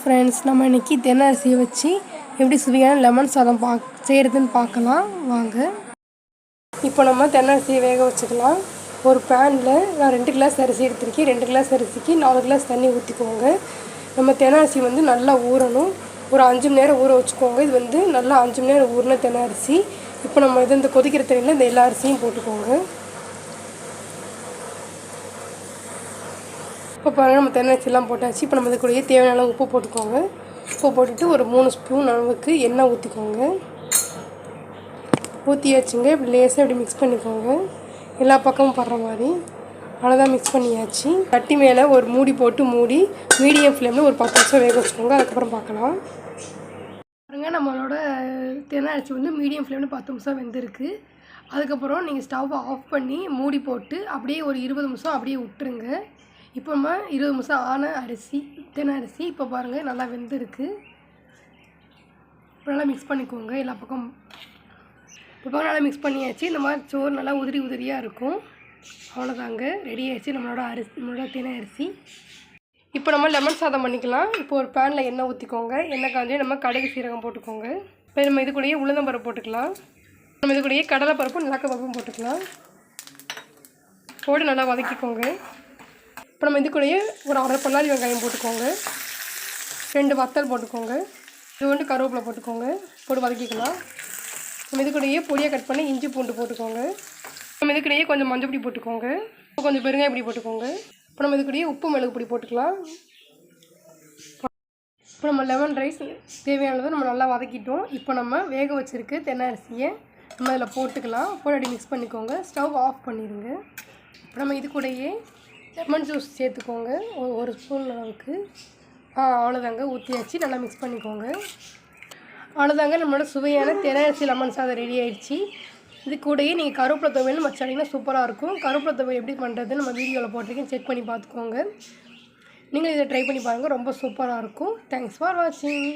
Friends நம்ம இன்றைக்கி தென்னரிசியை வச்சு எப்படி சுவையான லெமன் சாதம் பா செய்கிறதுன்னு பார்க்கலாம். வாங்க. இப்போ நம்ம தென்னரிசியை வேக வச்சுக்கலாம். ஒரு பேனில் நான் ரெண்டு கிளாஸ் அரிசி எடுத்திருக்கேன். ரெண்டு கிளாஸ் அரிசிக்கு நாலு கிளாஸ் தண்ணி ஊற்றிக்கோங்க நம்ம தென்னரிசி வந்து நல்லா ஊறணும். ஒரு அஞ்சு மணி நேரம் ஊற வச்சுக்கோங்க. இது வந்து நல்லா அஞ்சு மணி நேரம் ஊறின தென்னரிசி இப்போ நம்ம இது இந்த கொதிக்கிற தண்ணியில் இந்த எல்லா அரிசியும் போட்டுக்கோங்க. இப்போ பாருங்கள் நம்ம தென்னரிசிலாம் போட்டாச்சு. இப்போ நம்ம இது கூடயே தேவையான உப்பு போட்டுக்கோங்க. உப்பு போட்டுட்டு ஒரு மூணு ஸ்பூன் அளவுக்கு எண்ணெய் ஊற்றிக்கோங்க ஊற்றியாச்சுங்க இப்படி லேசாக இப்படி மிக்ஸ் பண்ணிக்கோங்க. எல்லா பக்கமும் படுற மாதிரி. அவ்வளோதான் மிக்ஸ் பண்ணியாச்சு. கட்டி மேலே ஒரு மூடி போட்டு மூடி மீடியம் ஃப்ளேமில் ஒரு பத்து நிமிஷம் வேக வச்சுக்கோங்க. அதுக்கப்புறம் பார்க்கலாம். பாருங்க நம்மளோட தென்னை அரிசி வந்து மீடியம் ஃப்ளேமில் பத்து நிமிஷம் வெந்திருக்கு. அதுக்கப்புறம் நீங்கள் ஸ்டவ் ஆஃப் பண்ணி மூடி போட்டு அப்படியே ஒரு இருபது நிமிஷம் அப்படியே விட்டுருங்க. இப்போ நம்ம இருபது நிமிஷம் ஆன அரிசி தென்னை அரிசி இப்போ பாருங்கள் நல்லா வெந்திருக்கு. இப்போ நல்லா மிக்ஸ் பண்ணிக்கோங்க எல்லா பக்கம். இப்போ நல்லா மிக்ஸ் பண்ணியாச்சு. இந்த மாதிரி சோறு நல்லா உதிரி உதிரியாக இருக்கும். அவ்வளோதாங்க ரெடி ஆயிடுச்சு நம்மளோட அரிசி நம்மளோட தினை அரிசி. இப்போ நம்ம லெமன் சாதம் பண்ணிக்கலாம். இப்போ ஒரு பேனில் எண்ணெய் ஊற்றிக்கோங்க எண்ணெய் காஞ்சி நம்ம கடுகு சீரகம் போட்டுக்கோங்க. இப்போ நம்ம இது கூடயே உளுந்தம்பருப்பு போட்டுக்கலாம். நம்ம இது கூடயே கடலை பருப்பும் போட்டுக்கலாம். போட்டு நல்லா வதக்கிக்கோங்க. இப்போ நம்ம இது கூடயே ஒரு அரை பல்லாரி வெங்காயம் போட்டுக்கோங்க. ரெண்டு வத்தல் போட்டுக்கோங்க. இது வந்து கருவேப்பிலை போட்டுக்கோங்க. போட்டு வதக்கிக்கலாம். நம்ம இது கூடயே பொடியாக கட் பண்ணி இஞ்சி பூண்டு போட்டுக்கோங்க. நம்ம இது கூடயே கொஞ்சம் மஞ்சள் பொடி போட்டுக்கோங்க. கொஞ்சம் பெருங்காய பொடி போட்டுக்கோங்க. இப்போ நம்ம இது கூடயே உப்பு மிளகு பொடி போட்டுக்கலாம். இப்போ நம்ம லெமன் ரைஸ் தேவையானதை நம்ம நல்லா வதக்கிட்டோம். இப்போ நம்ம வேக வச்சுருக்கு தென்னை அரிசியை நம்ம அதில் போட்டுக்கலாம். போட்டு மிக்ஸ் பண்ணிக்கோங்க. ஸ்டவ் ஆஃப் பண்ணிடுங்க. இப்போ நம்ம இது கூடயே லெமன் ஜூஸ் சேர்த்துக்கோங்க. ஒரு ஒரு ஸ்பூன் அளவுக்கு. ஆ அவ்வளோதாங்க ஊற்றியாச்சு நல்லா மிக்ஸ் பண்ணிக்கோங்க. அவ்வளோதாங்க நம்மளோட சுவையான தென்னை அரிசி லெமன் சாதம் ரெடி ஆயிடுச்சு. இது கூடயே நீங்கள் கருவேப்பிலை துவையல் வச்சாடிங்கன்னா சூப்பராக இருக்கும். கருவேப்பிலை துவையல் எப்படி பண்ணுறது நம்ம வீடியோவில் போட்டிருக்கேன். செக் பண்ணி பார்த்துக்கோங்க. நீங்களும் இதை ட்ரை பண்ணி பாருங்கள் ரொம்ப சூப்பராக இருக்கும். தேங்க்ஸ் ஃபார் வாட்சிங்